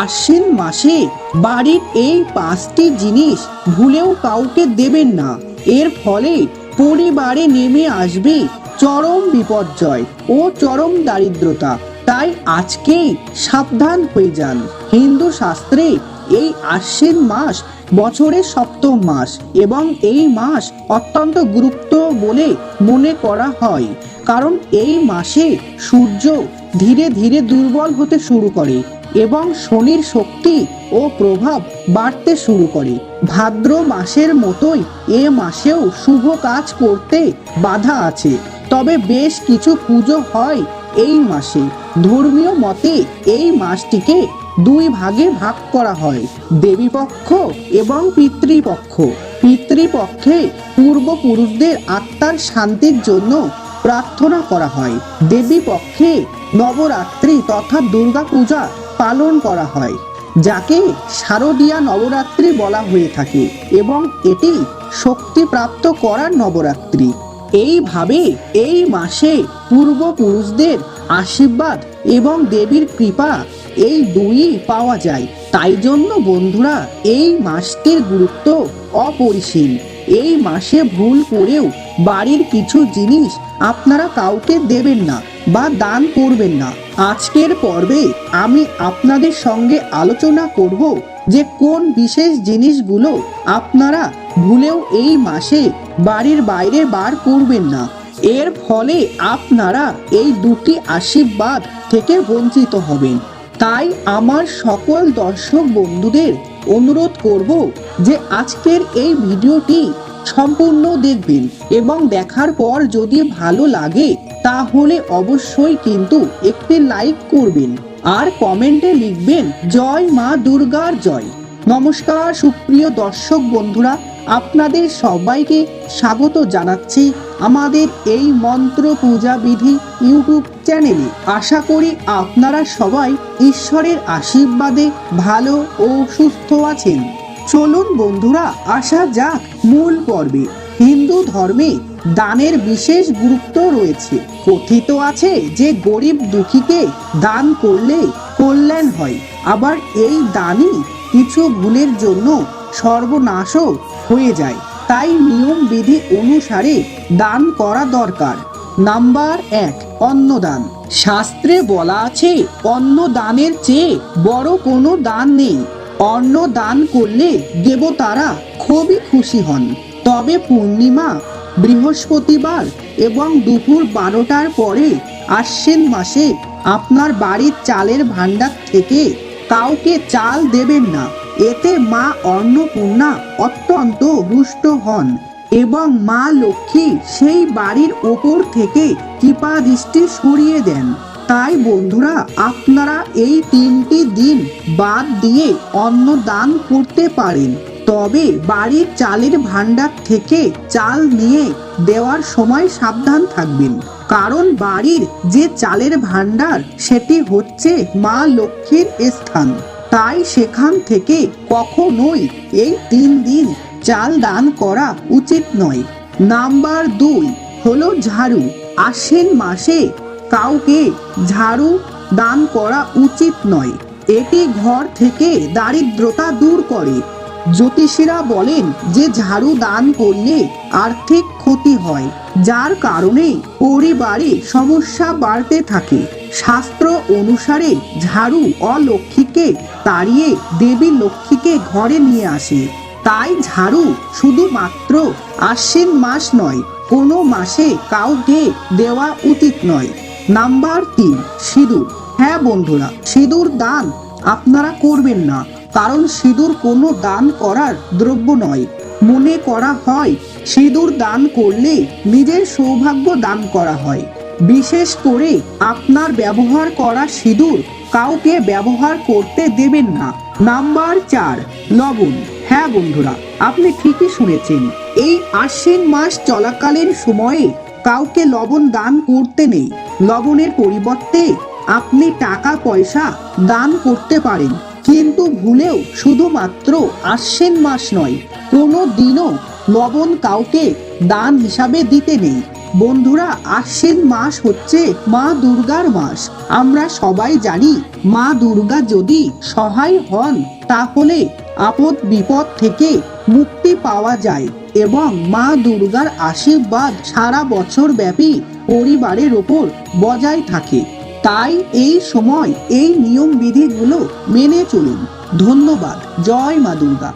আশ্বিন মাসে। বাড়ির এই পাঁচটি জিনিস ভুলেও কাউকে দেবেন না। এর ফলে পরিবারে নেমে আসবে চরম বিপর্যয় ও চরম দারিদ্রতা। তাই আজকেই সাবধান হয়ে যান। হিন্দু শাস্ত্রে এই আশ্বিন মাস বছরের সপ্তম মাস এবং এই মাস অত্যন্ত গুরুত্ব বলে মনে করা হয়। কারণ এই মাসে সূর্য ধীরে ধীরে দুর্বল হতে শুরু করে। এবং শনির শক্তি ও প্রভাব বাড়তে শুরু করে। ভাদ্র মাসের মতোই এ মাসেও শুভ কাজ করতে বাধা আছে। তবে বেশ কিছু পুজো হয় এই মাসে। ধর্মীয় মতে এই মাসটিকে দুই ভাগে ভাগ করা হয়। দেবীপক্ষ এবং পিতৃপক্ষ। পিতৃপক্ষে পূর্বপুরুষদের আত্মার শান্তির জন্য প্রার্থনা করা হয়। দেবী পক্ষে নবরাত্রি তথা দুর্গা পূজা পালন করা হয়, যাকে শারদীয়া নবরাত্রি বলা হয়ে থাকে এবং এটি শক্তিপ্রাপ্ত করার নবরাত্রি। এইভাবে এই মাসে পূর্বপুরুষদের আশীর্বাদ এবং দেবীর কৃপা এই দুই পাওয়া যায়। তাই জন্য বন্ধুরা, এই মাসটির গুরুত্ব অপরিসীম। এই মাসে ভুল করেও বাড়ির কিছু জিনিস আপনারা কাউকে দেবেন না বা দান করবেন না। আজকের পর্বে আমি আপনাদের সঙ্গে আলোচনা করব যে কোন বিশেষ জিনিসগুলো আপনারা ভুলেও এই মাসে বাড়ির বাইরে বার করবেন না। এর ফলে আপনারা এই দুটি আশীর্বাদ থেকে বঞ্চিত হবেন। তাই আমার সকল দর্শক বন্ধুদের অনুরোধ করব যে আজকের এই ভিডিওটি সম্পূর্ণ দেখবেন এবং দেখার পর যদি ভালো লাগে তাহলে অবশ্যই কিন্তু একটি লাইক করবেন। আর কমেন্টে লিখবেন, জয় মা দুর্গার জয়। নমস্কার, সুপ্রিয় দর্শক বন্ধুরা, আপনাদের সবাইকে স্বাগত জানাচ্ছি আমাদের এই মন্ত্র পূজা বিধি ইউটিউব চ্যানেলে। আশা করি আপনারা সবাই ঈশ্বরের আশীর্বাদে ভালো ও সুস্থ আছেন। চলুন বন্ধুরা, আসা যাক মূল পর্বে। হিন্দু ধর্মে দানের বিশেষ গুরুত্ব রয়েছে। কথিত আছে যে, গরিব দুঃখীকে দান করলে কল্যাণ হয়। আবার এই দানই কিছু ভুলের জন্য সর্বনাশও হয়ে যায়। তাই নিয়ম বিধি অনুসারে দান করা দরকার। নাম্বার এক, অন্নদান। শাস্ত্রে বলা আছে অন্ন দানের চেয়ে বড় কোনো দান নেই। অন্ন দান করলে দেবতারা খুবই খুশি হন। তবে পূর্ণিমা বৃহস্পতিবার এবং দুপুর বারোটার পরে আশ্বিন মাসে আপনার বাড়ির চালের ভাণ্ডার থেকে কাউকে চাল দেবেন না। এতে মা অন্নপূর্ণা অত্যন্ত রুষ্ট হন এবং মা লক্ষ্মী সেই বাড়ির ওপর থেকে কৃপা দৃষ্টি সরিয়ে দেন। তাই বন্ধুরা, আপনারা এই তিনটি দিন বাদ দিয়ে অন্ন দান করতে পারেন। তবে বাড়ির চালের ভাণ্ডার থেকে চাল নিয়ে দেওয়ার সময় সাবধান থাকবেন। কারণ বাড়ির যে চালের ভাণ্ডার, সেটি হচ্ছে মা লক্ষ্মীর স্থান। তাই সেখান থেকে কখনোই এই তিন দিন চাল দান করা উচিত নয়। নাম্বার দুই হলো ঝাড়ু। আশ্বিন মাসে কাউকে ঝাড়ু দান করা উচিত নয়। এটি ঘর থেকে দারিদ্রতা দূর করে। জ্যোতিষীরা বলেন যে ঝাড়ু দান করলে আর্থিক ক্ষতি হয়, যার কারণে পরিবারে সমস্যা বাড়তে থাকে। শাস্ত্র অনুসারে ঝাড়ু অলক্ষ্মীকে তাড়িয়ে দেবী লক্ষ্মীকে ঘরে নিয়ে আসে। তাই ঝাড়ু শুধুমাত্র আশ্বিন মাস নয়, কোনো মাসে কাউকে দেওয়া উচিত নয়। নাম্বার তিন, সিঁদুর। হ্যাঁ বন্ধুরা, সিঁদুর দান আপনারা করবেন না। কারণ সিঁদুর কোনো দান করার দ্রব্য নয়। মনে করা হয়, সিঁদুর দান করলে নিজের সৌভাগ্য দান করা হয়। বিশেষ করে আপনার ব্যবহার করা সিঁদুর কাউকে ব্যবহার করতে দেবেন না। নাম্বার চার, লবণ। হ্যাঁ বন্ধুরা, আপনি ঠিকই শুনেছেন। এই আশ্বিন মাস চলাকালীন সময়ে কাউকে লবণ দান করতে নেই। লবণের পরিবর্তে আপনি টাকা পয়সা দান করতে পারেন। কিন্তু ভুলেও শুধুমাত্র আশ্বিন মাস নয়, কোনো দিনও লবণ কাউকে দান হিসাবে দিতে নেই। বন্ধুরা, আশ্বিন মাস হচ্ছে মা দুর্গার মাস। আমরা সবাই জানি মা দুর্গা যদি সহায় হন, তাহলে আপদ বিপদ থেকে মুক্তি পাওয়া যায় এবং মা দুর্গার আশীর্বাদ সারা বছর ব্যাপী পরিবারের ওপর বজায় থাকে। তাই এই সময় এই নিয়ম বিধিগুলো মেনে চলুন। ধন্যবাদ। জয় মা দুর্গা।